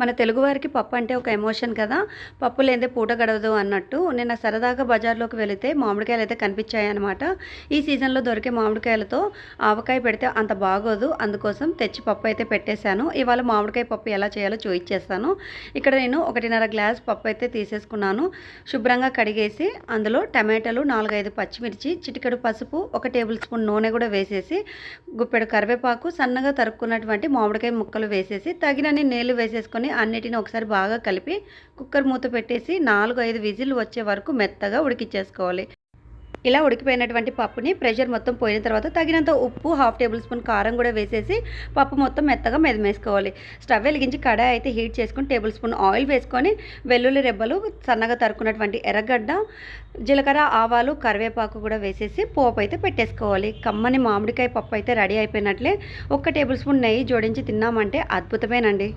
మన తెలుగువారికి పప్పు అంటే ఒక ఎమోషన్ కదా. పప్పు లేదే పూట గడవదు అన్నట్టు నిన్న సరదాగా బజార్లోకి వెళితే మామిడికాయలు అయితే కనిపించాయి అనమాట ఈ సీజన్లో దొరికే మామిడికాయలతో ఆవకాయ పెడితే అంత బాగోదు. అందుకోసం తెచ్చి పప్పు అయితే పెట్టేశాను. ఇవాళ మామిడికాయ పప్పు ఎలా చేయాలో చూయించేస్తాను ఇక్కడ నేను ఒకటిన్నర గ్లాస్ పప్పు అయితే తీసేసుకున్నాను. శుభ్రంగా కడిగేసి అందులో టమాటాలు నాలుగైదు పచ్చిమిర్చి చిటికెడు పసుపు ఒక టేబుల్ స్పూన్ నూనె కూడా వేసేసి గుప్పెడు కరివేపాకు సన్నగా తరుక్కున్నటువంటి మామిడికాయ ముక్కలు వేసేసి తగినన్ని నీళ్ళు వేసేసుకొని అన్నిటిని ఒకసారి బాగా కలిపి కుక్కర్ మూత పెట్టేసి నాలుగు ఐదు విజిల్ వచ్చే వరకు మెత్తగా ఉడికిచ్చేసుకోవాలి. ఇలా ఉడికిపోయినటువంటి పప్పుని ప్రెషర్ మొత్తం పోయిన తర్వాత తగినంత ఉప్పు హాఫ్ టేబుల్ స్పూన్ కారం కూడా వేసేసి పప్పు మొత్తం మెత్తగా మెదమేసుకోవాలి. స్టవ్ వెలిగించి కడాయి అయితే హీట్ చేసుకొని టేబుల్ స్పూన్ ఆయిల్ వేసుకొని వెల్లుల్లి రెబ్బలు సన్నగా తరుకున్నటువంటి ఎర్రగడ్డ జీలకర్ర ఆవాలు కరివేపాకు కూడా వేసేసి పోపు అయితే పెట్టేసుకోవాలి. కమ్మని మామిడికాయ పప్పు అయితే రెడీ అయిపోయినట్లే ఒక్క టేబుల్ స్పూన్ నెయ్యి జోడించి తిన్నామంటే అద్భుతమేనండి.